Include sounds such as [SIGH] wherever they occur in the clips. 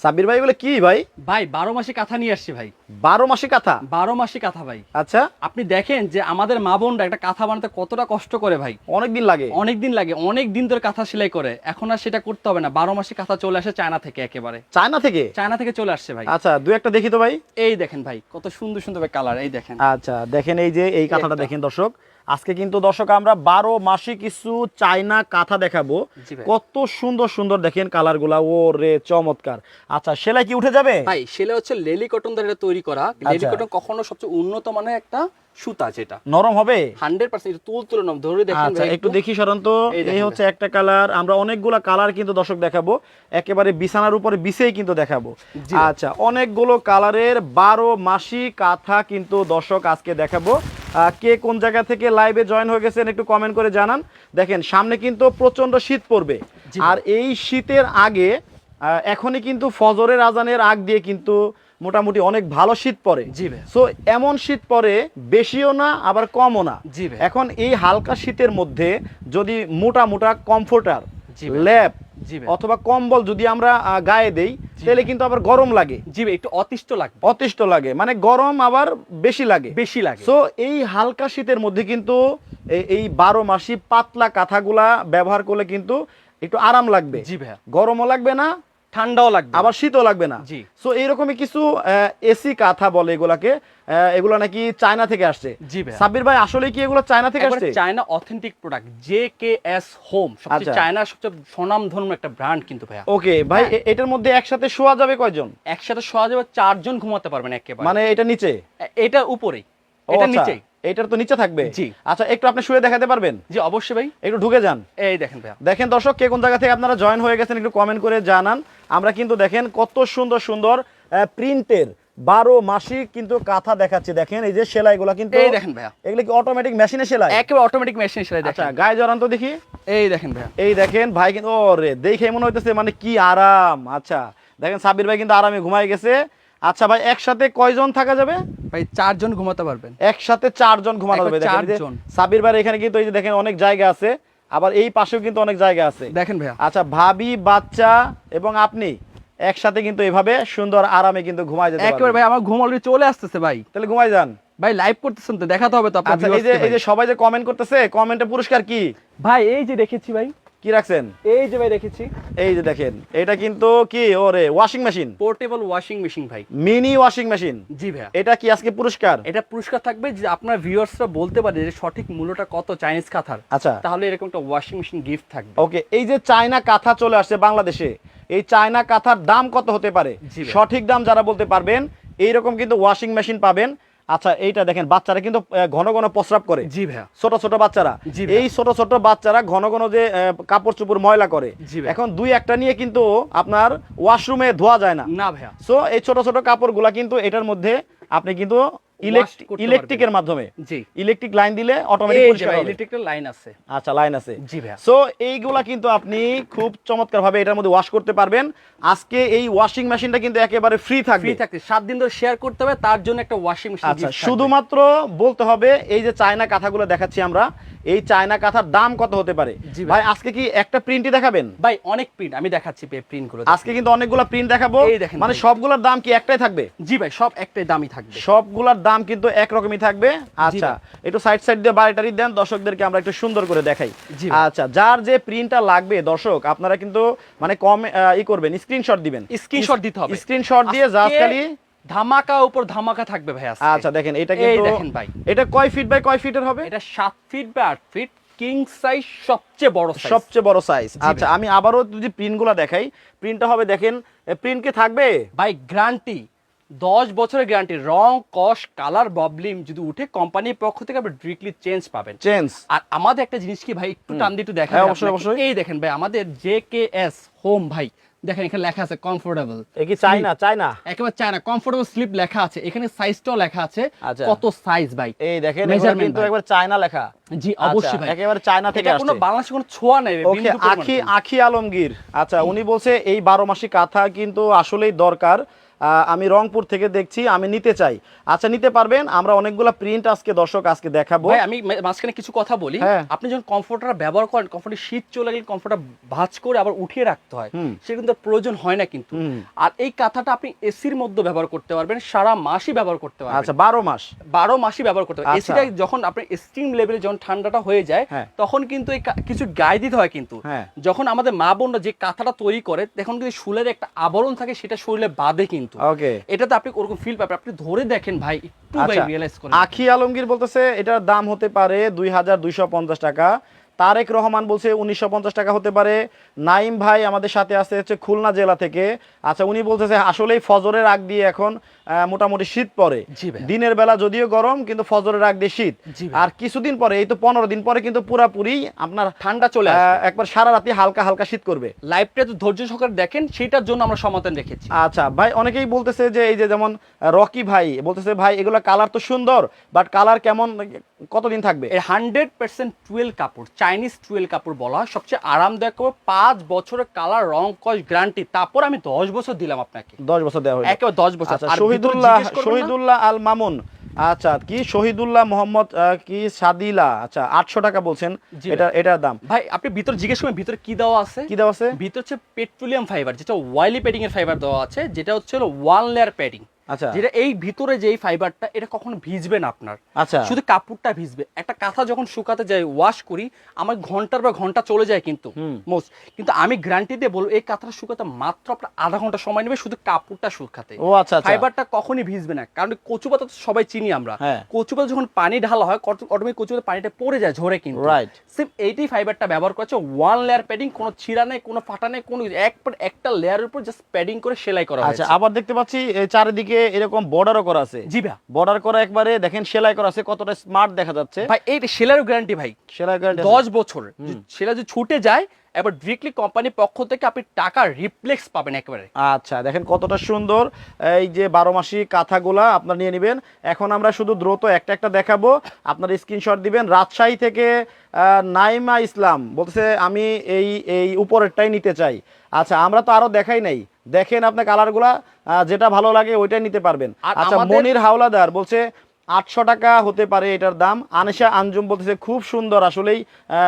সাব্বির ভাই এগুলো কি ভাই? ভাই বারো মাসে কাঁথা নিয়ে আসছি ভাই। বারো মাসি কাঁথা? বারো মাসে কাঁথা ভাই। আচ্ছা। আপনি দেখেন যে আমাদের মা বোনরা একটা কাঁথা বানাতে কতটা কষ্ট করে ভাই। অনেক দিন লাগে। অনেক দিন লাগে অনেক দিন ধরে কাঁথা সেলাই করে। এখন আর সেটা করতে হবে না। বারো মাসে কাঁথা চলে আসে চায়না থেকে একেবারে। চায়না থেকে? চায়না থেকে চলে আসছে ভাই। আচ্ছা দু একটা দেখি তো ভাই। এই দেখেন ভাই কত সুন্দর সুন্দর কালার এই দেখেন। আচ্ছা দেখেন এই যে এই কাঁথাটা দেখেন দর্শক। আজকে কিন্তু দর্শক আমরা বারো মাসে কিছু চায়না কাঁথা দেখাবো। কত সুন্দর সুন্দর দেখেন কালারগুলা ও রে চমৎকার। আচ্ছা সেলাই কি উঠে যাবে? ভাই সেটা হচ্ছে লেলি কটন দ্বারা তৈরি করা। লেলি আচ্ছা। কটন কখনো সবচেয়ে উন্নত মানের একটা সুতা যেটা। নরম হবে? হান্ড্রেড পার্সেন্ট তুল তুলে নাম ধরে দেখেন আচ্ছা একটু দেখি এই হচ্ছে একটা কালার। আমরা অনেকগুলো কালার কিন্তু দর্শক দেখাবো। একেবারে বিছানার উপরে বিছেই কিন্তু দেখাবো। আচ্ছা অনেকগুলো কালারের বারো মাসি কাঁথা কিন্তু দর্শক আজকে দেখাবো। কে কোন জায়গা থেকে লাইভে জয়েন হয়ে গেছেন একটু কমেন্ট করে জানান। দেখেন সামনে কিন্তু প্রচণ্ড শীত পড়বে। আর এই শীতের আগে এখনই কিন্তু ফজরের আজানের আগ দিয়ে কিন্তু মোটামুটি অনেক ভালো শীত পড়ে। জি সো এমন শীত পরে বেশিও না আবার কমও না। এখন এই হালকা শীতের মধ্যে যদি মোটা মোটা কমফোর্টার। ল্যাপ অথবা কম্বল যদি আমরা গায়ে দেই তাহলে কিন্তু আবার গরম লাগে। জি একটু অতিষ্ঠ লাগে। অতিষ্ঠ লাগে। মানে গরম আবার বেশি লাগে। বেশি লাগে। সো এই হালকা শীতের মধ্যে কিন্তু এই- এই বারো মাসি পাতলা কাঁথাগুলা ব্যবহার করলে কিন্তু একটু আরাম লাগবে। জি ভাইয়া। গরমও লাগবে না ঠান্ডাও লাগবে আবার শীতও লাগবে না। জি। সো এইরকমই কিছু এসি কাঁথা বলে এগুলাকে এগুলো নাকি চায়না থেকে আসছে। জি সাব্বির ভাই আসলে কি এগুলো চায়না থেকে আসছে? China authentic product J K S home সবচেয়ে আচ্ছা। চায়নার সবচেয়ে স্বনাম ধর্ম একটা ব্র্যান্ড কিন্তু ভাইয়া। ওকে ভাই হ্যাঁ। এটার মধ্যে একসাথে শোয়া যাবে কয়জন? একসাথে শোয়া যাবে চারজন ঘুমাতে পারবেন একেবারে। মানে এটা নিচে? এটা উপরেই। এটা আচ্ছা, নিচেই। এটার তো নিচে থাকবে। জি। আচ্ছা একটু আপনি শুয়ে দেখাতে পারবেন? জি অবশ্যই ভাই। একটু ঢুকে যান। এই দেখেন ভাইয়া। দেখেন দর্শক কে কোন জায়গা থেকে আপনারা জয়েন হয়ে গেছেন একটু কমেন্ট করে জানান। আমরা কিন্তু দেখেন কত সুন্দর সুন্দর প্রিন্টের বারো মাসিক কিন্তু কাঁথা দেখাচ্ছি। দেখেন এই যে সেলাইগুলো কিন্তু এই দেখেন ভাইয়া। এগুলো কি অটোমেটিক মেশিনে সেলাই? একেবারে অটোমেটিক মেশিন সেলাই আচ্ছা গায়ে জড়ান তো দেখি। এই দেখেন ভাইয়া। এই দেখেন ভাই কিন্তু ওরে দেখে মনে হইতেছে মানে কি আরাম। আচ্ছা দেখেন সাব্বির ভাই কিন্তু আরামে ঘুমাই গেছে। আচ্ছা ভাই একসাথে কয়জন থাকা যাবে? ভাই চারজন ঘুমাতে পারবেন। একসাথে চারজন ঘুমানো যাবে চারজন। সাব্বির ভাই এখানে কিন্তু এই যে দেখেন অনেক জায়গা আছে আবার এই পাশেও কিন্তু অনেক জায়গা আছে। দেখেন ভাইয়া। আচ্ছা ভাবি বাচ্চা এবং আপনি একসাথে কিন্তু এভাবে সুন্দর আরামে কিন্তু ঘুমাই যেতে একেবারে ভাই আমার ঘুম অলরেডি চলে আসতেছে ভাই। তাহলে ঘুমাই যান। ভাই লাইভ করতেছেন তো দেখাতে হবে তো আপনার আচ্ছা এই যে এই যে সবাই যে কমেন্ট করতেছে কমেন্টে পুরস্কার কি? ভাই এই যে দেখেছি ভাই কি রাখছেন? এই যে ভাই রেখেছি এই যে দেখেন এটা কিন্তু কি? ওরে washing machine portable washing machine ভাই। মিনি ওয়াশিং মেশিন জি ভাইয়া। এটা কি আজকে পুরস্কার? এটা পুরস্কার থাকবে যে আপনার ভিউয়ার্সরা বলতে পারে যে সঠিক মূল্যটা কত চাইনিজ কাঁথার। আচ্ছা। তাহলে এরকম একটা ওয়াশিং মেশিন গিফট থাকবে। ওকে এই যে চায়না কাঁথা চলে আসছে বাংলাদেশে এই চায়না কাঁথার দাম কত হতে পারে? সঠিক দাম যারা বলতে পারবেন এইরকম কিন্তু ওয়াশিং মেশিন পাবেন। আচ্ছা এইটা দেখেন বাচ্চারা কিন্তু ঘন ঘন প্রস্রাব করে। জি ভাইয়া। ছোট ছোট বাচ্চারা। এই ছোট ছোট বাচ্চারা ঘন ঘন যে কাপড় চোপড় ময়লা করে জি ভাই। এখন দুই একটা নিয়ে কিন্তু আপনার ওয়াশরুমে ধোয়া যায় না। না ভাইয়া। সো এই ছোট ছোট কাপড়গুলা কিন্তু এটার মধ্যে আপনি কিন্তু ইলেকট্রিকের মাধ্যমে। জি। ইলেকট্রিক লাইন দিলে অটোমেটিক পরিষ্কার ভাই হবে। ইলেকট্রিক্যাল লাইন আছে। আচ্ছা লাইন আছে। জি ভাইয়া। সো এইগুলা কিন্তু আপনি খুব চমৎকার ভাবে এটার মধ্যে ওয়াশ করতে পারবেন। আজকে এই ওয়াশিং মেশিনটা কিন্তু একেবারে ফ্রি থাকবে। ফ্রি থাকবে থাকতে সাত দিন ধরে শেয়ার করতে হবে তার জন্য একটা ওয়াশিং মেশিন আচ্ছা শুধুমাত্র বলতে হবে এই যে চায়না কাঁথাগুলো দেখাচ্ছি আমরা এই চায়না কাঁথার দাম কত হতে পারে? ভাই। ভাই আজকে কি একটা প্রিন্টই দেখাবেন? ভাই অনেক প্রিন্ট আমি দেখাচ্ছি প্রিন্টগুলো আজকে কিন্তু অনেকগুলো প্রিন্ট দেখাবো। মানে ভাই। সবগুলোর দাম কি একটাই থাকবে? জি ভাই সব একটাই দামি থাকবে। সবগুলোর দাম কিন্তু একরকমই থাকবে। আচ্ছা একটু সাইড সাইড দিয়ে বাড়িটারি দেন দর্শকদেরকে আমরা একটু সুন্দর করে দেখাই। আচ্ছা যার যে প্রিন্টটা লাগবে দর্শক আপনারা কিন্তু মানে কম ই করবেন স্ক্রিনশট দিবেন। স্ক্রিনশট দিতে হবে। স্ক্রিনশট দিয়ে জাস্ট খালি ধামাকা উপর ধামাকা থাকবে ভাই। আচ্ছা দেখেন এটা কিন্তু দেখেন ভাই। এটা কয় ফিট বাই কয় ফিটের হবে? এটা সাত ফিট বা আট ফিট কিং সাইজ সবচেয়ে বড় সাইজ সবচেয়ে বড় সাইজ আচ্ছা আমি আবারও যদি প্রিন্টগুলো দেখাই প্রিন্টটা হবে দেখেন প্রিন্ট কি থাকবে? ভাই গ্যারান্টি দশ বছরের গ্যারান্টি রং কস কালার প্রবলেম যদি উঠে কোম্পানির পক্ষ থেকে আপনি ডিরেক্টলি চেঞ্জ পাবেন। চেঞ্জ আর আমাদের একটা জিনিস কি ভাই একটু টান দিয়ে একটু দেখেন হ্যাঁ, অবশ্যই, অবশ্যই। এই দেখেন ভাই আমাদের জে কে এস হোম ভাই দেখেন এখানে লেখা আছে কমফোর্টেবল এ কি চাই না চাই না একেবারে চায় না কমফোর্টেবল স্লিপ লেখা আছে। এখানে সাইজটাও লেখা আছে আচ্ছা। কত সাইজ ভাই। এই দেখেন কিন্তু। একবার চায়না লেখা। জি অবশ্যই আচ্ছা, ভাই। একেবারে চায়না থেকে এটা কোনো আসছে। বাংলাদেশে কোনো ছোঁয়া নেই ওকে আখি আখি আলমগীর। আচ্ছা উনি বলছে এই বারো মাসি কাঁথা কিন্তু আসলেই দরকার। আমি রংপুর থেকে দেখছি আমি নিতে চাই আচ্ছা নিতে পারবেন আমরা অনেকগুলো প্রিন্ট আজকে দর্শক আজকে দেখাবো আমি মাঝখানে কিছু কথা বলি হ্যাঁ। আপনি যখন কমফোর্টার ব্যবহার করেন কমফোর্টার শীত চলে গেলে কমফোর্টার ভাঁজ করে আবার উঠিয়ে রাখতে হয়। সে কিন্তু প্রয়োজন হয় না কিন্তু আর এই কাঁথাটা আপনি এসির মধ্যে ব্যবহার করতে পারবেন সারা মাসই ব্যবহার করতে পারবেন আচ্ছা বারো মাস বারো মাসই ব্যবহার করতে পারবেন আচ্ছা। এসিটা যখন আপনি স্টিম লেভেলে যখন ঠান্ডাটা হয়ে যায় হ্যাঁ। তখন কিন্তু এই কিছু গায়ে দিতে হয় কিন্তু হ্যাঁ। যখন আমাদের মা বোনরা যে কাঁথাটা তৈরি করে তখন কিন্তু শুলের একটা আবরণ থাকে সেটা শরীরে বাঁধে কিন্তু ওকে এটাতে আপনি ওরকম ফিল পাবেন। আপনি ধরে দেখেন ভাই একটু ভাই আচ্ছা রিয়েলাইজ করেন। আখি আলমগীর বলতেছে এটার দাম হতে পারে দুই হাজার দুইশো পঞ্চাশ টাকা। তারেক রহমান বলছে উনিশশো পঞ্চাশ টাকা হতে পারে। নাইম ভাই আমাদের সাথে আছে হচ্ছে খুলনা জেলা থেকে। আচ্ছা উনি বলতেছে আসলেই ফজরের আগ দিয়ে এখন মোটামুটি শীত ভাই। দিনের বেলা যদিও গরম কিন্তু ফজরের আগ দিয়ে শীত। আর কিছুদিন পরে এই তো পনেরো দিন পরে কিন্তু পুরাপুরি আপনার ঠান্ডা চলে একবার সারা রাতি হালকা হালকা শীত করবে। লাইভটা তো ধৈর্য সহকারে দেখেন সেটার জন্য আমরা সমাধান রেখেছি। আচ্ছা ভাই অনেকেই বলতেছে যে এই যে যেমন রকি ভাই বলতেছে ভাই এগুলো কালার তো সুন্দর বাট কালার কেমন কতদিন থাকবে? হান্ড্রেড পার্সেন্ট টুয়েল কাপড় চাইনিজ টুয়েল কাপড় বলা হয়। সবচেয়ে আরামদায়ক কাপড় পাঁচ বছরের কালার রং কস গ্যারান্টি তারপর আমি দশ বছর দিলাম আপনাকে। দশ বছর দেওয়া হয়েছে একেবারে দশ বছর। আচ্ছা ভিতরে শহীদুল্লাহ? শহীদুল্লাহ আল মামুন। আচ্ছা কি শহীদুল্লাহ মোহাম্মদ কি সাদিলা? আচ্ছা আটশো টাকা বলছেন। এটা এটার দাম। ভাই আপনি ভিতর জিজ্ঞেস করবেন ভিতরে কি দেওয়া আছে? কি দেওয়া আছে? ভিতর হচ্ছে পেট্রোলিয়াম ফাইবার যেটা ওয়াইলি প্যাডিং এর ফাইবার দেওয়া আছে যেটা হচ্ছে ওয়ান লেয়ার প্যাডিং আচ্ছা। যেটা এই ভিতরে যে ফাইবারটা এটা কখনো ভিজবে না আপনার। আচ্ছা। শুধু কাপড়টা ভিজবে। একটা কাঁথা যখন শুকাতে যাই ওয়াশ করি আমার ঘণ্টার বা ঘণ্টা চলে যায় কিন্তু মোস্ট কিন্তু আমি গ্যারান্টি দিয়ে বলব এই কাঁথাটা শুকাতে মাত্র আপনার আধা ঘণ্টা সময় নেবে শুধু কাপড়টা শুকাতে। ও আচ্ছা আচ্ছা। ফাইবারটা কখনই ভিজবে না। কারণ কচু পাতা তো সবাই চিনি আমরা। হ্যাঁ। কচু পাতা যখন পানি ঢালা হয় অটোমেটিক কচু পাতা পানিটা পড়ে যায় ঝরে কিন্তু। Right. সেম এইটাই ফাইবারটা ব্যবহার করছে ওয়ান লেয়ার প্যাডিং কোনো ছিঁড়া নেই কোনো ফাটা নেই কোনো এক একটা লেয়ারের উপর জাস্ট প্যাডিং করে সেলাই করা আচ্ছা আবার দেখতে পাচ্ছি চারিদিকে এরকম বর্ডারও করা আছে। জি ভাই বর্ডার করা একবারে দেখেন সেলাই করা আছে কতটা স্মার্ট দেখা যাচ্ছে। ভাই এই সেলাইয়ের গ্যারান্টি ভাই সেলাই আছে। দশ বছর যে- সেটা যদি ছুটে যায় এবার ডিরেক্টলি কোম্পানির পক্ষ থেকে আপনি টাকা রিপ্লেক্স পাবেন একেবারে। আচ্ছা দেখেন কতটা সুন্দর। এই যে বারো মাসি কাঁথাগুলা আপনার নিয়ে নেবেন। এখন আমরা শুধু দ্রুত একটা একটা দেখাবো। আপনার স্ক্রিনশট দিবেন। রাজশাহী থেকে নাইমা ইসলাম বলতেছে আমি এই এই উপরেরটাই নিতে চাই। আচ্ছা আমরা তো আরও দেখাই নাই। দেখেন আপনার কালারগুলা যেটা ভালো লাগে ওইটাই নিতে পারবেন। আচ্ছা মনির হাওলাদার বলছে আটশো টাকা হতে পারে এটার দাম। আনিশা আঞ্জুম বলতেছে খুব সুন্দর আসলেই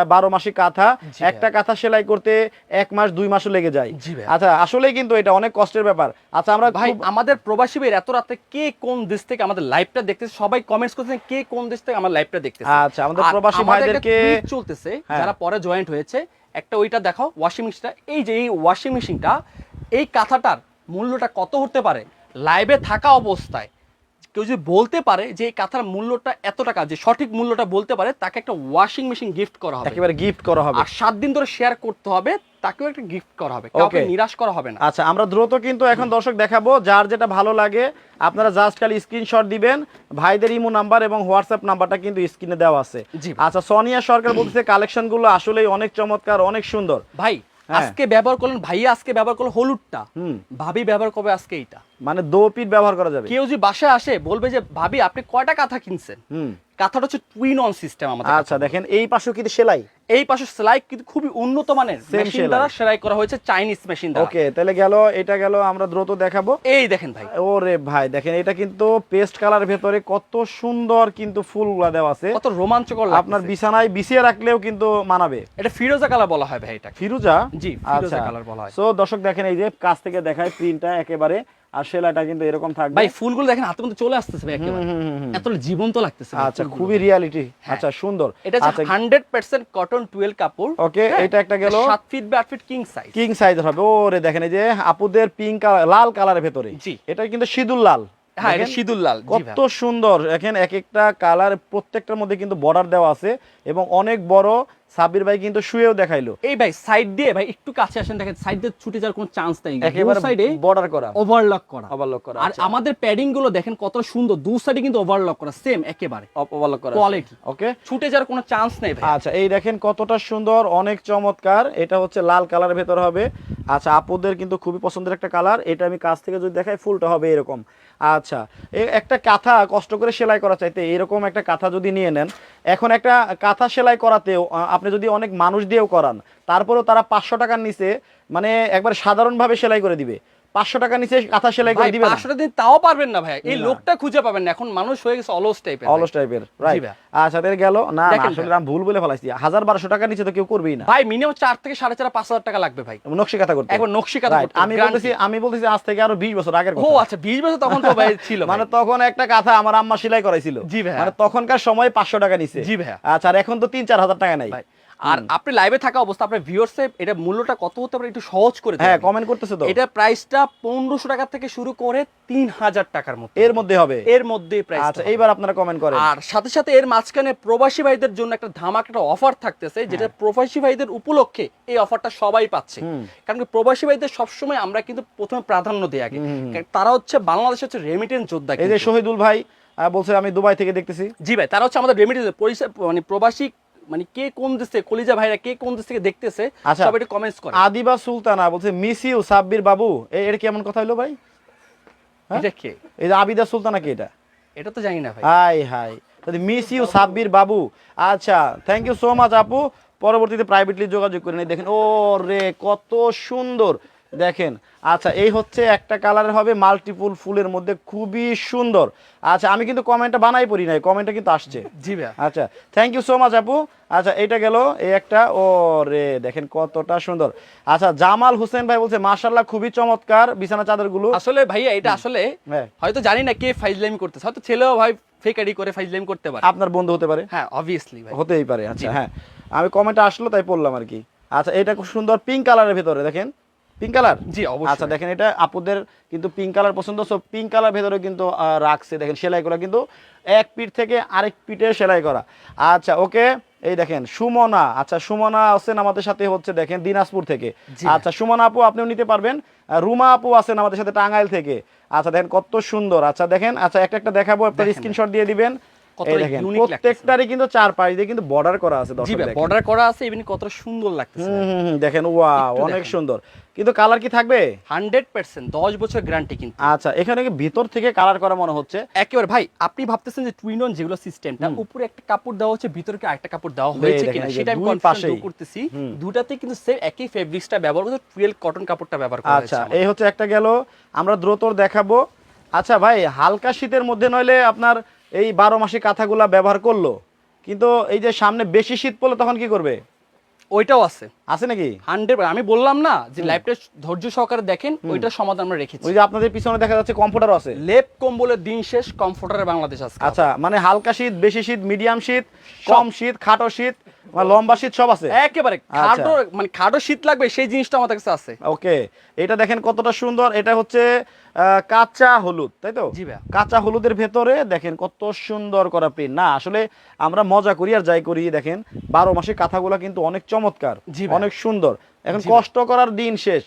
বারো মাসি কাঁথা। একটা কাঁথা সেলাই করতে এক মাস দুই মাসও লেগে যায়। আচ্ছা আসলেই কিন্তু এটা অনেক কষ্টের ব্যাপার। আচ্ছা আমরা ভাই আমাদের প্রবাসী ভাই এত রাতে কে কোন দেশ থেকে আমাদের লাইভটা দেখতেছে? সবাই কমেন্টস করতেছেন কে কোন দেশ থেকে আমার লাইভটা দেখতেছে? আচ্ছা, আমাদের প্রবাসী ভাইদেরকে- চলতেছে হ্যাঁ। যারা পরে জয়েন্ট হয়েছে একটা ওইটা দেখাও ওয়াশিং মেশিনটা এই যে এই ওয়াশিং মেশিনটা এই কাঁথাটার মূল্যটা কত হতে পারে? লাইভে থাকা অবস্থায় কেউ যদি বলতে পারে যে এই কাঁথার মূল্যটা এত টাকা যে সঠিক মূল্যটা বলতে পারে তাকে একটা ওয়াশিং মেশিন গিফট করা হবে। একেবারে গিফট করা হবে। আর সাত দিন ধরে শেয়ার করতে হবে তাকেও একটা গিফট করা হবে। কাউকে নিরাশ করা হবে না। আচ্ছা আমরা দ্রুত কিন্তু এখন দর্শক দেখাবো যার যেটা ভালো লাগে আপনারা জাস্ট খালি স্ক্রিনশট দিবেন ভাইদের ইমো নাম্বার এবং হোয়াটসঅ্যাপ নাম্বারটা কিন্তু স্ক্রিনে দেওয়া আছে। জি। আচ্ছা সোনিয়া সরকার বলতেছে কালেকশনগুলো আসলেই অনেক চমৎকার অনেক সুন্দর। ভাই। আজকে ব্যবহার করলেন ভাইয়া আজকে ব্যবহার করল হলুদটা। হুম। ভাবি ব্যবহার করবে আজকে এইটা। মানে দো পিট ব্যবহার করা যাবে। কেউ যদি বাসায় আসে বলবে যে ভাবি আপনি কয়টা কাঁথা কিনছেন? হুম। কাঁথাটা হচ্ছে টুইন অন সিস্টেম আমাদের আচ্ছা দেখেন এই পাশেও কিন্তু সেলাই। এই পাশে সেলাই কিন্তু খুবই উন্নত মানের মেশিন দ্বারা সেলাই করা হয়েছে চাইনিজ মেশিন দ্বারা। ওকে তাহলে গেল এটা গেল আমরা দ্রুত দেখাবো। এই দেখেন ভাই। ওরে ভাই দেখেন এটা কিন্তু পেস্ট কালার ভেতরে কত সুন্দর কিন্তু ফুলগুলা দেওয়া আছে। কত রোমাঞ্চকর আপনার বিছানায় বিছিয়ে রাখলেও কিন্তু মানাবে। এটা ফিরোজা কালার বলা হয় ভাই এটা ফিরোজা? জি, ফিরোজা কালার বলা হয়। সো দর্শক দেখেন এই যে কাছ থেকে দেখায় প্রিন্টটা একেবারে। আর সেলাইটা কিন্তু এরকম থাকবে। ভাই ফুলগুলো দেখেন হাতের মধ্যে চলে আসতেছে ভাই একেবারে। এত জীবন্ত লাগতেছে আচ্ছা খুবই রিয়ালিটি হ্যাঁ। আচ্ছা সুন্দর। এটা আচ্ছা হচ্ছে হান্ড্রেড পার্সেন্ট কটন টুয়েলভ কাপড়। Okay, হ্যাঁ? এটা একটা গেল। সাত ফিট বা আট ফিট কিং সাইজ কিং সাইজের হবে। ওরে দেখেন এই যে আপুদের পিঙ্ক লাল কালারের ভেতরে। এটা কিন্তু সিঁদুর লাল। হ্যাঁ সিঁদুর লাল। কত সুন্দর। দেখেন এক একটা কালার প্রত্যেকটার মধ্যে কিন্তু বর্ডার দেওয়া আছে এবং অনেক বড় সাবির ভাই কিন্তু শুয়েও দেখাইলো। এই ভাই সাইড দিয়ে ভাই একটু কাছে আসেন দেখেন সাইড দিয়ে ছুটে যাওয়ার কোনো চান্স নেই। একেবারে সাইডে বর্ডার করা। ওভারলক করা। ওভারলক করা আর আচ্ছা। আমাদের প্যাডিংগুলো দেখেন কত সুন্দর দু সাইডে কিন্তু ওভারলক করা সেম একেবারে। ওভারলক করা Quality। ওকে ছুটে যাওয়ার কোনো চান্স নেই ভাই। আচ্ছা এই দেখেন কতটা সুন্দর অনেক চমৎকার। এটা হচ্ছে লাল কালারের ভেতর হবে। আচ্ছা আপুদের কিন্তু খুবই পছন্দের একটা কালার এটা আমি কাছ থেকে যদি দেখাই ফুলটা হবে এরকম। আচ্ছা একটা কাঁথা কষ্ট করে সেলাই করা চাইতে এরকম একটা কাঁথা যদি নিয়ে নেন, এখন একটা কাঁথা সেলাই করাতেও আপনি যদি অনেক মানুষ দিয়েও করান, তারপরেও তারা পাঁচশো টাকার নিচে মানে একবার সাধারণভাবে সেলাই করে দিবে। পাঁচশো টাকা নিচে কাঁথা সেলাই করে ভাই দিবে পাঁচশো দিন তাও পারবেন না ভাই। এই লোকটা খুঁজে পাবেন না। এখন মানুষ হয়ে গেছে অলস টাইপের অলস টাইপের রাইট আচ্ছা তাদের গেল। না আসলে আমি ভুল বলে ফেলাইছি। হাজার বারোশো টাকা নিচে তো কেউ করবেই না। ভাই মিনিমাম চার থেকে সাড়ে চার পাঁচ হাজার টাকা লাগবে ভাই। নকশি কাঁথা করতে। একবার নকশি কাঁথা করতে, আমি বলতেছি আমি বলতেছি আজ থেকে আরও বিশ বছর আগের ও আচ্ছা বিশ বছর তখন তো ভাই ছিল মানে তখন একটা কাঁথা আমার আম্মা সেলাই করাইছিল। জি ভাই মানে তখনকার সময় পাঁচশো টাকা নিছে জি ভাই আচ্ছা আর এখন তো তিন চার হাজার টাকা নাই। ভাই আর আপনি লাইভে থাকা অবস্থা আপনার ভিউয়ার্সে এটা মূল্যটা কত হতে পারে একটু সহজ করে হ্যাঁ কমেন্ট করতেছে তো। এটা প্রাইসটা পনেরোশো টাকা থেকে শুরু করে তিন হাজার টাকার মতো এর মধ্যে হবে? এর মধ্যে প্রাইস আচ্ছা এইবার আপনারা কমেন্ট করেন। আর সাথে সাথে এর মাঝখানে প্রবাসী ভাইদের জন্য একটা ধামাক একটা অফার থাকতেছে যেটা প্রবাসী ভাইদের উপলক্ষে এই অফারটা সবাই পাচ্ছে। কারণ কি প্রবাসী ভাইদের সবসময় আমরা কিন্তু প্রথমে প্রাধান্য দিই আগে। তারা হচ্ছে বাংলাদেশ হচ্ছে রেমিটেন্স যোদ্ধা এই যে। শহীদুল ভাই বলছে আমি দুবাই থেকে দেখতেছি। জি ভাই তারা হচ্ছে আমাদের রেমিটেন্স মানে প্রবাসী মানে কে কোন দেশ থেকে কলিজা ভাইরা কে কোন দেশ থেকে দেখতেছে আচ্ছা। সবাই একটু কমেন্টস করে আদিবা সুলতানা বলছে মিস ইউ সাব্বির বাবু। এ- এর কেমন কথা হলো ভাই? হ্যাঁ? এটা কে? এই যে আবিদা সুলতানা কি এটা? এটা তো জানি না ভাই। Hi hi. Miss you Sabbir বাবু। আচ্ছা থ্যাংক ইউ সো মাচ আপু। পরবর্তীতে প্রাইভেটলি যোগাযোগ করে নিই। দেখেন ও রে কত সুন্দর। দেখেন আচ্ছা এই হচ্ছে একটা কালারের হবে মাল্টিপুল ফুলের মধ্যে খুবই সুন্দর। আচ্ছা আমি কিন্তু কমেন্টটা বানাই পড়ি নাই কমেন্টটা কিন্তু আসছে। জি ভাই আচ্ছা থ্যাংক ইউ সো মাচ আপু। আচ্ছা এটা গেল এই একটা ও রে দেখেন কতটা সুন্দর। আচ্ছা জামাল হোসেন ভাই বলছে মাশাল্লাহ খুবই চমৎকার বিছানা চাদরগুলো। আসলে ভাইয়া এটা আসলে হ্যাঁ। হয়তো জানি না কে ফাইজলামি করতেছে হয়তো ছেলেও ভাই ফেকারি করে ফাইজলামি করতে পারে। আপনার বন্ধু হতে পারে। হ্যাঁ অবভিয়াসলি ভাই হতেই পারে আচ্ছা হ্যাঁ। আমি কমেন্ট আসলো তাই পড়লাম আর কি। আচ্ছা এটা খুব সুন্দর পিঙ্ক কালারের ভেতরে দেখেন। পিঙ্ক কালার জি অবশ্যই। আচ্ছা দেখেন এটা আপুদের কিন্তু পিঙ্ক কালার পছন্দ সো পিঙ্ক কালার ভেতরে কিন্তু রাখছে দেখেন সেলাই করা কিন্তু এক পিঠ থেকে আরেক পিঠে সেলাই করা। আচ্ছা ওকে এই দেখেন সুমনা আচ্ছা সুমনা আছেন আমাদের সাথে হচ্ছে দেখেন দিনাজপুর থেকে। আচ্ছা সুমনা আপু আপনিও নিতে পারবেন। রুমা আপু আছেন আমাদের সাথে টাঙ্গাইল থেকে। আচ্ছা দেখেন কত সুন্দর। আচ্ছা দেখেন আচ্ছা একটা একটা দেখাবো আপনার। স্ক্রিনশট দিয়ে দিবেন। প্রত্যেকটারই কিন্তু চার পাশ দিয়ে কিন্তু বর্ডার করা আছে। বর্ডার করা আছে ইভেন কতটা সুন্দর লাগতেছে। দেখেন ওয়া অনেক সুন্দর। কিন্তু কালার কি থাকবে? হান্ড্রেড পার্সেন্ট দশ বছর গ্যারান্টি কিন্তু। আচ্ছা এখানে কি ভিতর থেকে কালার করা মনে হচ্ছে? একেবারে ভাই আপনি ভাবতেছেন যে টুইন অন যেগুলো সিস্টেমটা উপরে একটা কাপড় দেওয়া হচ্ছে ভিতরে কি আরেকটা কাপড় দেওয়া হয়েছে কিনা সেটা আমি কনফার্ম করতেছি। দুটাতে কিন্তু সেম একই ফেব্রিক্সটা ব্যবহার করতে টুয়েলভ কটন কাপড়টা ব্যবহার করা আচ্ছা। এই হচ্ছে একটা গেল আমরা দ্রুতর দেখাবো। আচ্ছা ভাই হালকা শীতের মধ্যে নইলে আপনার এই বারো মাসে কাঁথাগুলা ব্যবহার করল। কিন্তু এই যে সামনে বেশি শীত পড়লে তখন কি করবে? ওইটাও আছে। আছে নাকি? হান্ড্রেড আমি বললাম না যে লাইফটা ধৈর্য সহকারে দেখেন ওইটার সমাধান আমরা রেখেছি। ওই যে আপনাদের পিছনে দেখা যাচ্ছে কমফোর্টার আছে। লেপ কম্বলের দিন শেষ কমফোর্টারে বাংলাদেশ আছে আচ্ছা মানে হালকা শীত বেশি শীত মিডিয়াম শীত কম শীত খাটো শীত মানে লম্বা শীত সব আছে। একেবারে আচ্ছা। খাটো মানে খাটো শীত লাগবে সেই জিনিসটা আমাদের কাছে আছে। ওকে এটা দেখেন কতটা সুন্দর এটা হচ্ছে কাঁচা হলুদ তাই তো? কাঁচা হলুদের ভেতরে দেখেন কত সুন্দর করা প্রিন্ট না আসলে আমরা মজা করি আর যাই করি দেখেন বারো মাসে কাঁথাগুলা কিন্তু অনেক চমৎকার অনেক সুন্দর। এখন কষ্ট করার দিন শেষ।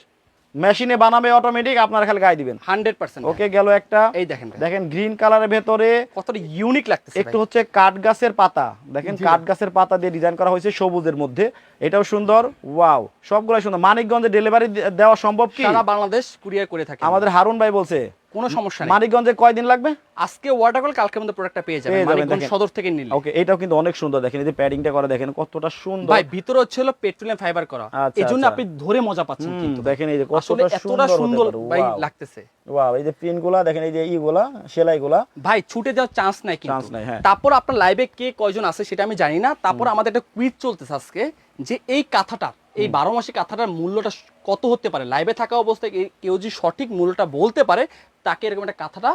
মেশিনে বানাবে অটোমেটিক আপনারা খালি গায়ে দিবেন। হান্ড্রেড পার্সেন্ট ওকে গেল একটা। এই দেখেন দেখেন গ্রিন কালারের ভেতরে কতটা ইউনিক লাগতেছে একটু হচ্ছে কাঠ গাছের পাতা। দেখেন কাট কাঠ গাছের পাতা দিয়ে ডিজাইন করা হয়েছে সবুজের মধ্যে। এটাও সুন্দর। ওয়াও সবগুলাই সুন্দর। মানিকগঞ্জে ডেলিভারি দেওয়া সম্ভব কি? সারা বাংলাদেশ কুরিয়ার করে থাকে। আমাদের হারুন ভাই বলছে কোনো সমস্যা নেই। মানিকগঞ্জে কয়দিন লাগবে? আজকে ওয়াটার কল কালকের মধ্যে প্রোডাক্টটা পেয়ে যাবেন। মানিকগঞ্জ সদর থেকে নিলে। ওকে এটাও কিন্তু অনেক সুন্দর দেখেন এই যে প্যাডিংটা করে দেখেন কতটা সুন্দর। ভাই ভিতরে হচ্ছে হলো পেট্রোলিয়াম ফাইবার করা। আচ্ছা, আচ্ছা। আপনি ধরে মজা পাচ্ছেন কিন্তু। দেখেন এই যে কতটা সুন্দর সুন্দর ভাই লাগতেছে। ওয়াও এই যে প্রিন্টগুলা দেখেন এই যে ইগুলা সেলাইগুলা। ভাই ছুটে যাওয়ার চান্স নাই কিন্তু। Chance নাই, হ্যাঁ। তারপর আপনার লাইভে কে কয়জন আছে সেটা আমি জানি না। তারপর আমাদের একটা কুইজ চলতেছে আজকে যে এই কাঁথাটা এই বারো মাসে কাঁথাটার মূল্যটা কত হতে পারে? লাইভে থাকা অবস্থায় কেউ যদি সঠিক মূল্যটা বলতে পারে তাকে এরকম একটা কাঁথাটা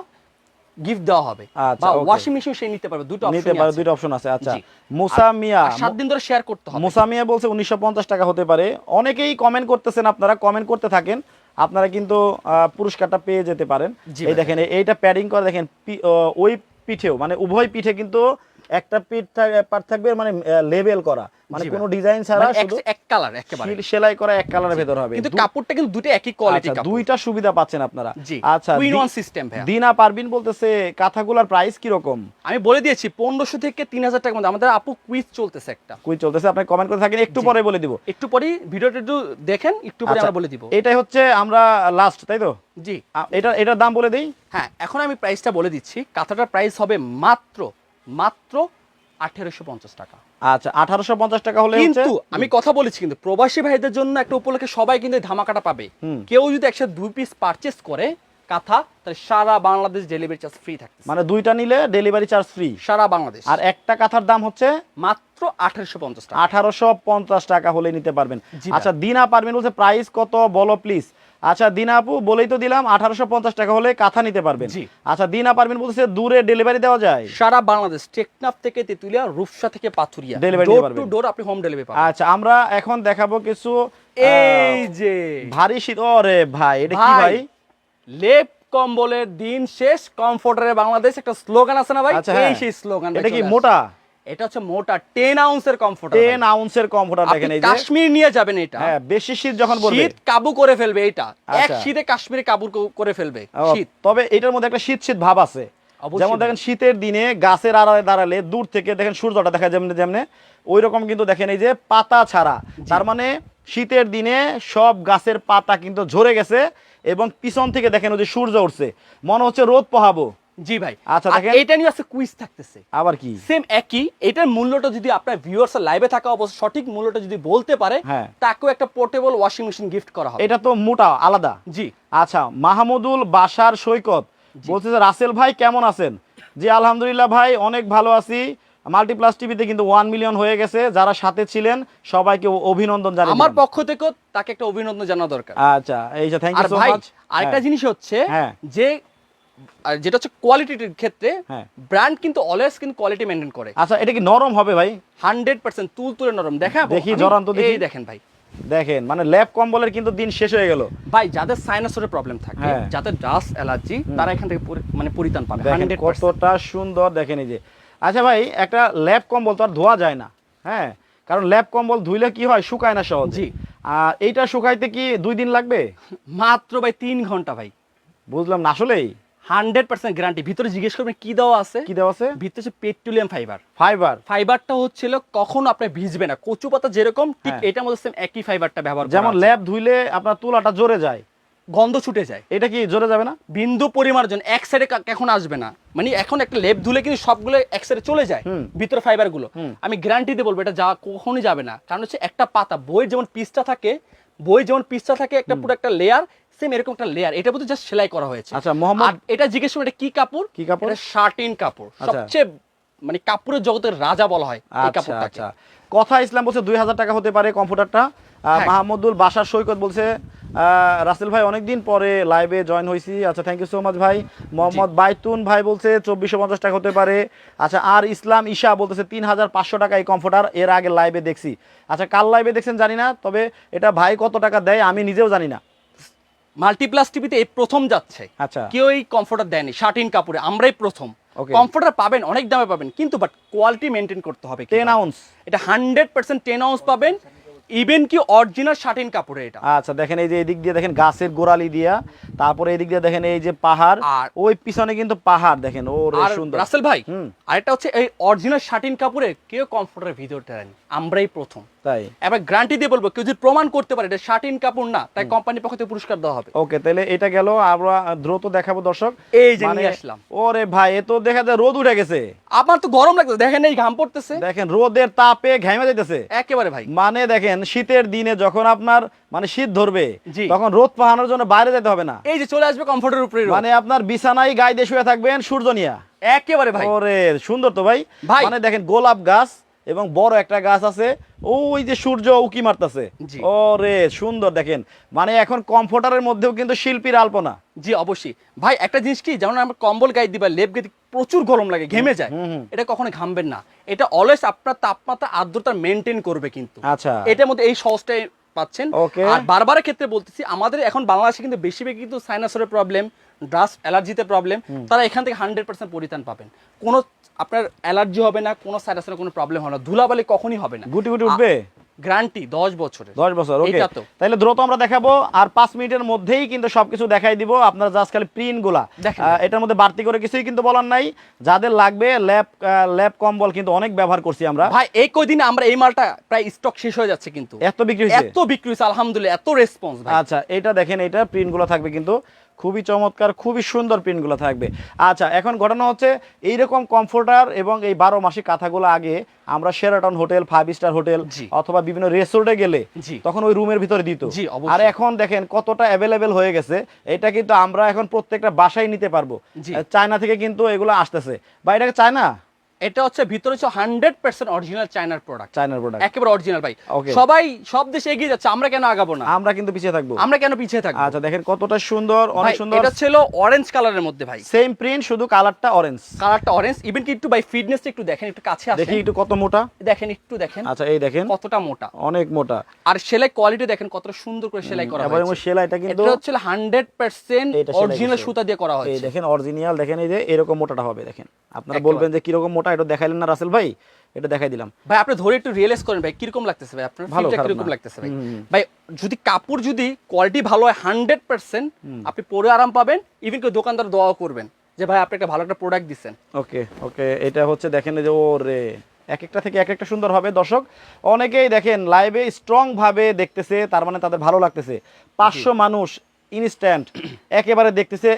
গিফট দেওয়া হবে আচ্ছা, বা ওয়াশিং মেশিন সে নিতে পারবে দুটো নিতে পারবে দুটো অপশন আছে আচ্ছা। মুসামিয়া মুসা মিয়া সাত দিন ধরে শেয়ার করতে হবে। মুসা মিয়া বলছে উনিশশো পঞ্চাশ টাকা হতে পারে। অনেকেই কমেন্ট করতেছেন আপনারা কমেন্ট করতে থাকেন। আপনারা কিন্তু পুরস্কারটা পেয়ে যেতে পারেন। এই দেখেন এইটা প্যাডিং করে দেখেন ওই পিঠেও মানে উভয় পিঠে কিন্তু একটা পিঠ পার্ট থাকবে মানে লেবেল করা। মানে কোনো ডিজাইন ছাড়া মানে শুধু এক কালার একেবারে। সেলাই করা এক কালারের ভেতর হবে। কিন্তু কাপড়টা কিন্তু দুটো একই কোয়ালিটি আচ্ছা, কাপড়। দুইটা সুবিধা পাচ্ছেন আপনারা। আচ্ছা টুইন দি- ওয়ান সিস্টেম ভাইয়া। দিনা পারবিন বলতেছে কাঁথাগুলার প্রাইস কি রকম আমি বলে দিয়েছি পনেরোশো থেকে তিন হাজার টাকার মধ্যে। আমাদের আপু কুইজ চলতেছে একটা। কুইজ চলতেছে আপনি কমেন্ট করে থাকেন একটু পরে বলে দিব। একটু পরে ভিডিওটা একটু দেখেন একটু পরে আচ্ছা, আমরা বলে দিব। এটাই হচ্ছে আমরা লাস্ট তাই তো? জি। এটা এটার দাম বলে দেই? হ্যাঁ এখন আমি প্রাইসটা বলে দিচ্ছি। কাঁথাটার প্রাইস হবে মাত্র মাত্র আঠেরোশো পঞ্চাশ টাকা। আচ্ছা আঠারোশো পঞ্চাশ টাকা হলে কিন্তু আমি কথা বলেছি কিন্তু প্রবাসী ভাইদের জন্য একটা উপলক্ষে সবাই কিন্তু ধামাকাটা পাবে। কেউ যদি একসাথে দুই পিস পারচেস করে কাঁথা তাহলে সারা বাংলাদেশ ডেলিভারি চার্জ ফ্রি থাকবে মানে দুইটা নিলে ডেলিভারি চার্জ ফ্রি সারা বাংলাদেশ। আর একটা কাঁথার দাম হচ্ছে মাত্র আঠারোশো পঞ্চাশ টাকা। আঠারোশো পঞ্চাশ টাকা হলে নিতে পারবেন। আচ্ছা দিনা পারবেন বলছে প্রাইস কত বলো প্লিজ আচ্ছা দিনা আপু বলেই তো দিলাম আঠারোশো পঞ্চাশ টাকা হলে কাঁথা নিতে পারবেন। আচ্ছা দিনা পারবেন বলছে দূরে ডেলিভারি দেওয়া যায়। সারা বাংলাদেশ টেকনাফ থেকে তেতুলিয়া রূপসা থেকে পাথুরিয়া। ডেলিভারি টু ডোর আপনি হোম ডেলিভারি পাবেন। আচ্ছা আমরা এখন দেখাবো কিছু এই যে। ভারী শীত। ওরে ভাই এটা কি ভাই লেপ কম্বলের দিন শেষ কমফোর্টারে বাংলাদেশ একটা স্লোগান আছে না ভাই? আচ্ছা হ্যাঁ। এই সেই স্লোগান এটা কি মোটা? এটা হচ্ছে মোটা টেন আউন্সের কমফোর্টার টেন আউন্সের কম্পিউটার দেখেন এই যে। কাশ্মীর নিয়ে যাবেন এটা। হ্যাঁ বেশি শীত যখন বলবে শীত কাবু করে ফেলবে এটা। এক আচ্ছা। শীতে কাশ্মীরে কাবু করে ফেলবে শীত। তবে এটার মধ্যে একটা শীত শীত ভাব আছে। যেমন দেখেন শীতের দিনে গাছের আড়ালে দাঁড়ালে দূর থেকে দেখেন সূর্যটা দেখা যেমন যেমন ওই রকম কিন্তু দেখেন এই যে পাতা ছাড়া। তার মানে শীতের দিনে সব গাছের পাতা কিন্তু ঝরে গেছে এবং পিছন থেকে দেখেন ওই যে সূর্য উঠছে। মনে হচ্ছে রোদ পোহাবো। জি ভাই। আচ্ছা, দেখেন। এটা নিয়ে আছে কুইজ থাকতেছে। আবার কি? সেম একই এটার মূল্যটা যদি আপনার ভিউয়ার্স লাইভে থাকা অবস্থা সঠিক মূল্যটা যদি বলতে পারে হ্যাঁ। তাকেও একটা পোর্টেবল ওয়াশিং মেশিন গিফট করা হবে। এটা তো মোটা আলাদা। জি। আচ্ছা মাহমুদুল বাসার সৈকত। বলছে যে রাসেল ভাই কেমন আছেন? জি আলহামদুলিল্লাহ ভাই অনেক ভালো আছি। মাল্টিপ্লাস টিভিতে কিন্তু ওয়ান মিলিয়ন হয়ে গেছে। যারা সাথে ছিলেন সবাইকে অভিনন্দন জানাই আমার পক্ষ থেকেও তাকে একটা অভিনন্দন জানা দরকার। আচ্ছা এই যে থ্যাংক ইউ সো মাচ আরেকটা জিনিস হচ্ছে হ্যাঁ। যে আর যেটা হচ্ছে কোয়ালিটির ক্ষেত্রে। ব্র্যান্ড কিন্তু অলওয়েজ কিন্তু কোয়ালিটি মেনটেন করে। আচ্ছা এটা কি নরম হবে ভাই? হান্ড্রেড পার্সেন্ট তুল তুলে নরম। দেখা দেখি, দেখি। দেখেন ভাই। দেখেন মানে ল্যাব কম্বলের কিন্তু দিন শেষ হয়ে গেল। ভাই যাদের সাইনাসের প্রবলেম থাকে। যাদের ডাস্ট অ্যালার্জি তারা এখান থেকে মানে পরিত্রাণ পাবে। কতটা সুন্দর দেখেন এই যে। আচ্ছা ভাই একটা ল্যাব কম্বল তো আর ধোয়া যায় না হ্যাঁ? কারণ ল্যাব কম্বল ধুইলে কি হয়? শুকায় না সহজে। জি। আর এইটা শুকাইতে কি দুই দিন লাগবে? মাত্র ভাই তিন ঘণ্টা ভাই। বুঝলাম না আসলেই? হান্ড্রেড পার্সেন্ট গ্যারান্টি ভিতরে জিজ্ঞেস করবেন কি দেওয়া আছে? কি দেওয়া আছে? ভিতরে হচ্ছে পেট্রোলিয়াম ফাইবার ফাইবার ফাইবারটা হচ্ছিল কখনো আপনি ভিজবে না। কচু পাতা যেরকম ঠিক হ্যাঁ। এটার মধ্যে সেম একই ফাইবারটা ব্যবহার যেমন ল্যাব ধুইলে আপনার তুলাটা জোরে যায়। গন্ধ ছুটে যায়। এটা কি জোরে যাবে না? বিন্দু পরিমাণ জন্য এক সাইডে এখন আসবে না। মানে এখন একটা লেপ ধুলে কিন্তু সবগুলো এক সাইডে চলে যায়। ভিতরে ফাইবারগুলো আমি গ্যারান্টি দিয়ে বলব এটা যা কখনোই যাবে না। কারণ হচ্ছে একটা পাতা বইয়ের যেমন পিসটা থাকে বই যেমন পিসটা থাকে একটা পুরো একটা লেয়ার সেম এরকম একটা লেয়ার এটা মধ্যে জাস্ট সেলাই করা হয়েছে। আচ্ছা মোহাম্মদ এটা জিজ্ঞেস করুন এটা কি কাপড়? কি কাপড়? এটা শার্টিন কাপড়। আচ্ছা। সবচেয়ে মানে কাপড়ের জগতের রাজা বলা হয় এই আচ্ছা কাপড়টাকে। আচ্ছা। কথা ইসলাম বলছে দুই হাজার টাকা হতে পারে কম্পিউটারটা। হ্যাঁ। মাহমুদুল বাসার সৈকত বলছে রাসেল ভাই অনেকদিন পরে লাইভে জয়েন হয়েছি আচ্ছা থ্যাংক ইউ সো মাচ ভাই। মোহাম্মদ বাইতুন ভাই বলছে চব্বিশশো পঞ্চাশ টাকা হতে পারে। আচ্ছা আর ইসলাম ঈশা বলতেছে তিন হাজার পাঁচশো টাকা এই কম্পিউটার এর আগে লাইভে দেখছি। আচ্ছা কাল লাইভে দেখছেন জানি না তবে এটা ভাই কত টাকা দেয় আমি নিজেও জানি না। মাল্টিপ্লাস টিভিতে এই প্রথম যাচ্ছে। আচ্ছা। কেউ এই কমফোর্টার দেয়নি শার্টিন কাপড়ে আমরাই প্রথম। কমফোর্টার পাবেন অনেক দামে পাবেন কিন্তু বাট কোয়ালিটি মেনটেন করতে হবে টেন আউন্স এটা হান্ড্রেড পার্সেন্ট টেন আউন্স পাবেন ইভেন কি অরিজিনাল শার্টিন কাপড়ে এটা। আচ্ছা দেখেন এই যে এদিক দিয়ে দেখেন গাছের গোড়ালি দিয়া তারপরে এদিক দিয়ে দেখেন এই যে পাহাড় আর- ওই পিছনে কিন্তু পাহাড় দেখেন ও আর সুন্দর। রাসেল ভাই হুম। আরেকটা হচ্ছে এই অরিজিনাল শার্টিন কাপড়ে কেউ কমফোর্টারের ভিতর দেয়নি আমরাই প্রথম। তাই? এবার গ্যারান্টি দিয়ে বলব কেউ যদি প্রমাণ করতে পারে এটা শার্টিন কাপড় না তাই কোম্পানির পক্ষ থেকে পুরস্কার দেওয়া হবে। ওকে তাহলে এটা গেল আমরা দ্রুত দেখাবো দর্শক। এই যে মানে- নিয়ে আসলাম। ওরে ভাই এ তো দেখা যায় রোদ উঠে গেছে। আমার তো গরম লাগছে দেখেন এই ঘাম পড়তেছে। দেখেন রোদের তাপে ঘেমে যাইতেছে। একেবারে ভাই। মানে দেখেন শীতের দিনে যখন আপনার মানে শীত ধরবে তখন রোদ পাহানোর জন্য বাইরে যেতে হবে না। এই যে চলে আসবে কমফোর্টের উপরে মানে আপনার বিছানায় গায়ে দিয়ে শুয়ে থাকবেন সূর্য নিয়া। একেবারে ভাই। ওরে সুন্দর তো ভাই। ভাই। মানে দেখেন গোলাপ গাছ এবং বড় একটা গাছ আছে ওই যে সূর্য উকি মারতাছে। জি। ওরে সুন্দর দেখেন। মানে এখন কমফোর্টারের মধ্যেও কিন্তু শিল্পীর আলপনা। জি অবশ্যই। ভাই একটা জিনিস কি যেমন আমরা কম্বল গায়ে দিই বা লেপ গায়ে প্রচুর গরম লাগে ঘেমে যায়। এটা কখনো ঘামবেন না। এটা অলওয়েজ আপনার তাপমাত্রা আর্দ্রতা মেনটেন করবে কিন্তু। আচ্ছা। এটার মধ্যে এই সহজটাই পাচ্ছেন। Okay. আর বারবার ক্ষেত্রে বলতেছি আমাদের এখন বাংলাদেশে কিন্তু বেশিরভাগ কিন্তু সাইনাসের প্রবলেম ডাস্ট অ্যালার্জিতে প্রবলেম তারা এখান থেকে হান্ড্রেড পার্সেন্ট পরিত্রাণ পাবেন। কোনো আপনার অ্যালার্জি হবে না কোনো সাইনাসের কোনো প্রবলেম হবে না। ধুলাবালি কখনই হবে না। গুটি গুটি উঠবে? গ্যারান্টি দশ বছরের। দশ বছর ওকে এটা তো। তাহলে দ্রুত আমরা দেখাবো আর পাঁচ মিনিটের মধ্যেই কিন্তু সবকিছু দেখাই দিব। আপনারা জাস্ট খালি প্রিন্টগুলা। এটার মধ্যে বাড়তি করে কিছুই কিন্তু বলার নাই। যাদের লাগবে ল্যাব ল্যাব কম্বল কিন্তু অনেক ব্যবহার করছি আমরা। ভাই এই কদিনে আমরা এই মালটা প্রায় স্টক শেষ হয়ে যাচ্ছে কিন্তু। এত বিক্রি হয়েছে? এত বিক্রি হয়েছে আলহামদুলিল্লাহ এত রেসপন্স ভাই। আচ্ছা এটা দেখেন এটা প্রিন্টগুলো থাকবে কিন্তু। খুবই চমৎকার খুবই সুন্দর প্রিন্টগুলো থাকবে। আচ্ছা এখন ঘটনা হচ্ছে এইরকম কমফোর্টার এবং এই বারো মাসিক কাঁথাগুলো আগে আমরা Sheraton hotel five star hotel অথবা বিভিন্ন রেসোর্টে গেলে তখন ওই রুমের ভিতরে দিত। আর এখন দেখেন কতটা অ্যাভেলেবেল হয়ে গেছে এটা কিন্তু আমরা এখন প্রত্যেকটা বাসায় নিতে পারব। চায়না থেকে কিন্তু এগুলো আসতেছে। বা এটাকে চায়না? এটা হচ্ছে ভিতরে হচ্ছে হান্ড্রেড পার্সেন্ট অরিজিনাল চায়নার প্রোডাক্ট চায়নার প্রোডাক্ট একেবারে অরিজিনাল ভাই। সবাই সব দেশে এগিয়ে যাচ্ছে আমরা কেন আগাবো না? আমরা কিন্তু পিছিয়ে থাকব। আমরা কেন পিছিয়ে থাকব? আচ্ছা দেখেন কতটা সুন্দর অনেক সুন্দর। এটা ছিল অরেঞ্জ কালারের মধ্যে ভাই। সেম প্রিন্ট শুধু কালারটা অরেঞ্জ কালারটা অরেঞ্জ ইভেন কি একটু ভাই ফিটনেসটা একটু দেখেন একটু কাছে দেখি আসেন একটু কত মোটা। দেখেন একটু দেখেন। আচ্ছা এই দেখেন। কতটা মোটা। অনেক মোটা। আর সেলাই কোয়ালিটি দেখেন কতটা সুন্দর করে সেলাই করা এবং হয়েছে। সেলাইটা কিন্তু এটা হচ্ছে হান্ড্রেড পার্সেন্ট এইটা সেলাই অরিজিনাল সুতা দিয়ে করা এই হয়েছে। দেখেন অরিজিনাল দেখেন এই যে এরকম মোটাটা হবে দেখেন। আপনারা বলবেন যে কীরকম মোটা এটা দেখাইলেন না রাসেল ভাই এটা দেখাই দিলাম। ভাই আপনি ধরে একটু রিয়েলাইজ করেন ভাই কীরকম লাগতেছে ভাই? আপনার ভালো, কীরকম লাগতেছে ভাই। ভাই যদি কাপড় যদি কোয়ালিটি ভালো হয় হান্ড্রেড পার্সেন্ট আপনি পরে আরাম পাবেন ইভেন কেউ দোকানদার দোয়াও করবেন যে ভাই আপনি একটা ভালো একটা প্রোডাক্ট দিচ্ছেন। ওকে ওকে এটা হচ্ছে দেখেন যে ও রে এক একটা থেকে এক একটা সুন্দর হবে। দর্শক অনেকেই দেখেন লাইভে স্ট্রং ভাবে দেখতেছে তার মানে তাদের ভালো লাগতেছে। পাঁচশো মানুষ ইনস্ট্যান্ট একেবারে দেখতেছে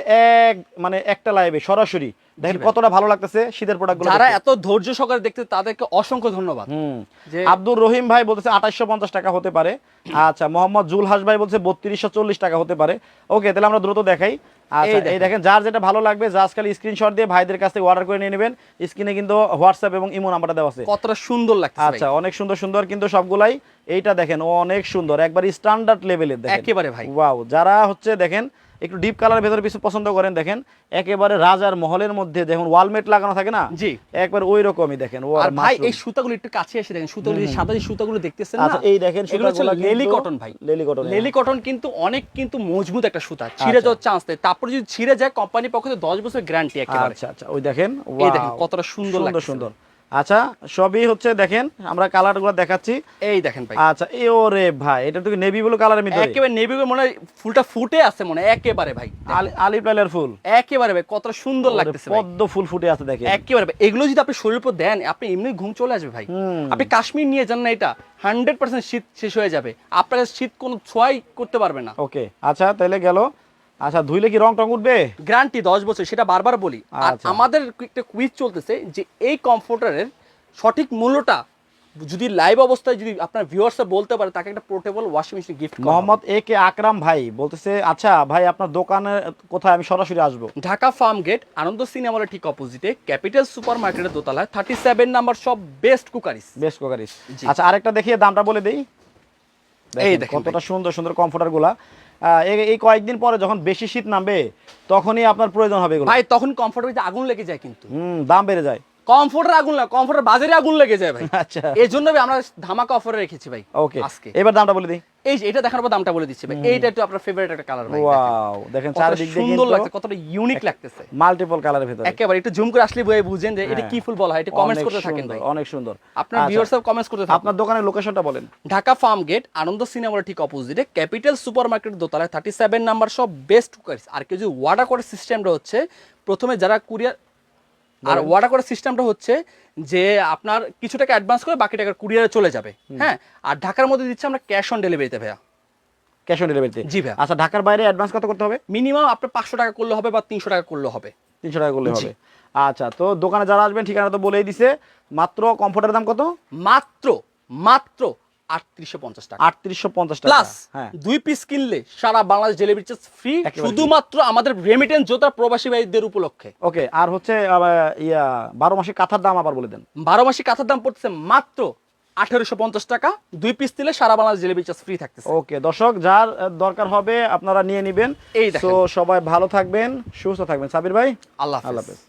এক মানে একটা লাইভে সরাসরি। দেখেন। কতটা ভালো লাগতেছে শীতের প্রোডাক্টগুলো যারা এত ধৈর্য সহকারে দেখতে তাদেরকে অসংখ্য ধন্যবাদ। আব্দুর রহিম ভাই বলতেছে আঠাশশো পঞ্চাশ টাকা হতে পারে। আচ্ছা মোহাম্মদ জুলহাস ভাই বলছে বত্রিশশো চল্লিশ টাকা হতে পারে। ওকে তাহলে আমরা দ্রুত দেখাই। আচ্ছা এই দেখেন। যার যেটা ভালো লাগবে জাস্ট খালি স্ক্রিনশট দিয়ে ভাইদের কাছ থেকে অর্ডার করে নিয়ে নেবেন। স্ক্রিনে কিন্তু হোয়াটসঅ্যাপ এবং ইমো নাম্বারটা দেওয়া আছে। কতটা সুন্দর লাগছে আচ্ছা অনেক সুন্দর সুন্দর কিন্তু সবগুলাই। এইটা দেখেন ও অনেক সুন্দর। একবার স্ট্যান্ডার্ড লেভেলের দেখেন। একেবারে ভাই। ওয়াও যারা হচ্ছে দেখেন একটু ডিপ কালার ভেতরে কিছু পছন্দ করেন দেখেন একেবারে রাজার মহলের মধ্যে দেখুন ওয়ালমেট লাগানো থাকে না? জি। একবার ওই রকমই দেখেন আর ভাই এই সুতাগুলো একটু কাছে এসে দেখেন সুতাগুলো সাদা যে সুতাগুলো দেখতেছেন আচ্ছা না এই দেখেন হচ্ছে লেলি কটন ভাই। লেলি কটন লেলি কটন কিন্তু অনেক কিন্তু মজবুত একটা সুতা ছিঁড়ে আচ্ছা। যাওয়ার চান্স নেই। তারপর যদি ছিঁড়ে যায় কোম্পানির পক্ষ থেকে দশ বছর গ্যারান্টি একেবারে। আচ্ছা আচ্ছা ওই দেখেন এই দেখেন কতটা সুন্দর সুন্দর সুন্দর। আচ্ছা সবই হচ্ছে দেখেন আমরা কালারগুলো দেখাচ্ছি। এই দেখেন ভাই। আচ্ছা এ ওরে ভাই এটা তো নেভি ব্লু কালারের ভিতরে? একেবারে নেভি মনে হয় ফুলটা ফুটে আছে মনে একেবারে ভাই। আলি- আলিফ ফুল। একেবারে ভাই কতটা সুন্দর লাগতেছে পদ্ম ফুল ফুটে আছে দেখেন। একেবারে ভাই। এগুলো যদি আপনি শরীরের উপর দেন আপনি এমনি ঘুম চলে আসবে ভাই। আপনি কাশ্মীর নিয়ে যান না এটা হান্ড্রেড পার্সেন্ট শীত শেষ হয়ে যাবে। আপনার শীত কোনো ছোঁয়াই করতে পারবে না। ওকে আচ্ছা তাহলে গেল। আচ্ছা ধুইলে কি রং টং উঠবে? গ্যারান্টি দশ বছর সেটা বারবার বলি। আর আচ্ছা। আমাদের একটা কুইজ চলতেছে যে এই কমফোর্টারের সঠিক মূল্যটা যদি লাইভ অবস্থায় যদি আপনার ভিউয়ার্সরা বলতে পারে তাকে একটা portable washing machine gift Mohammad A K Akram ভাই বলতেছে আচ্ছা ভাই আপনার দোকানে কোথায় আমি সরাসরি আসব? ঢাকা ফার্ম গেট আনন্দ সিনেমার ঠিক অপোজিটে ক্যাপিটাল সুপার মার্কেটের দোতলায় থার্টি সেভেন নাম্বার সব বেস্ট কুকারিস বেস্ট কোকারিস। আচ্ছা আরেকটা দেখিয়ে দামটা বলে দেই। এই কতটা সুন্দর সুন্দর কমফোর্টারগুলা। এই- কয়েকদিন পরে যখন বেশি শীত নামবে তখনই আপনার প্রয়োজন হবে ভাই তখন কমফোর্টার আগুন লেগে যায় কিন্তু। হুম দাম বেড়ে যায়। কমফোর্টার আগুন না কমফোর্টার বাজারে আগুন লেগে যায় ভাই। [LAUGHS] আচ্ছা। এই জন্য আমরা ধামাকা অফারে রেখেছি ভাই ওকে আজকে। এবার দামটা বলে দিই। এই যে এটা দেখার পর দামটা বলে দিচ্ছি ভাই। এইটা একটু আপনার ফেভারিট একটা কালার ভাই ওয়াও দেখেন। চারিদিক দিয়ে সুন্দর লাগছে কতটা ইউনিক লাগতেছে। মাল্টিপল কালারের ভেতরে। একেবারে একটু জুম করে আসলে বই বুঝেন যে এটা হ্যাঁ। কি ফুল বলা হয় এটা কমেন্টস করতে থাকেন ভাই। অনেক সুন্দর। আপনার ভিউয়ার্স কমেন্টস করতে থাকুন। আপনার দোকানের লোকেশনটা বলেন। ঢাকা ফার্ম গেট আনন্দ সিনেমার ঠিক অপোজিটে ক্যাপিটাল সুপার মার্কেটের দোতলায় থার্টি সেভেন নাম্বার সব বেস্ট কুকারিস আর কেউ যদি ওয়াটার করার সিস্টেমটা হচ্ছে প্রথমে যারা কুরিয়ার আর ওয়াটার করার সিস্টেমটা হচ্ছে যে আপনার কিছু টাকা অ্যাডভান্স করে বাকি টাকা কুরিয়ারে চলে যাবে। হ্যাঁ? আর ঢাকার মধ্যে দিচ্ছে আমরা ক্যাশ অন ডেলিভারিতে ভাইয়া। ক্যাশ অন ডেলিভারিতে জি ভাইয়া। আচ্ছা ঢাকার বাইরে অ্যাডভান্স কত করতে হবে? মিনিমাম আপনার পাঁচশো টাকা করলে হবে বা তিনশো টাকা করলে হবে। তিনশো টাকা করলে হবে। আচ্ছা তো দোকানে যারা আসবেন ঠিকানা তো বলেই দিছে। মাত্র কমফোর্টের দাম কত? মাত্র মাত্র আটত্রিশশো পঞ্চাশ টাকা। আটত্রিশশো পঞ্চাশ টাকা। প্লাস হ্যাঁ। দুই পিস কিনলে সারা বাংলাদেশ ডেলিভারি চার্জ ফ্রি শুধুমাত্র আমাদের রেমিটেন্স যোদ্ধা প্রবাসী ভাইদের উপলক্ষে। ওকে আর হচ্ছে ইয়া বারো মাসে কাঁথার দাম আবার বলে দেন। বারো মাসি কাঁথার দাম পড়তেছে মাত্র আঠারোশো পঞ্চাশ টাকা। দুই পিস দিলে সারা বাংলাদেশ ডেলিভারি চার্জ ফ্রি থাকতেছে। ওকে দর্শক যার দরকার হবে আপনারা নিয়ে নেবেন। এই তো সবাই ভালো থাকবেন সুস্থ থাকবেন। সাবির ভাই আল্লাহ আল্লাহ হাফেজ।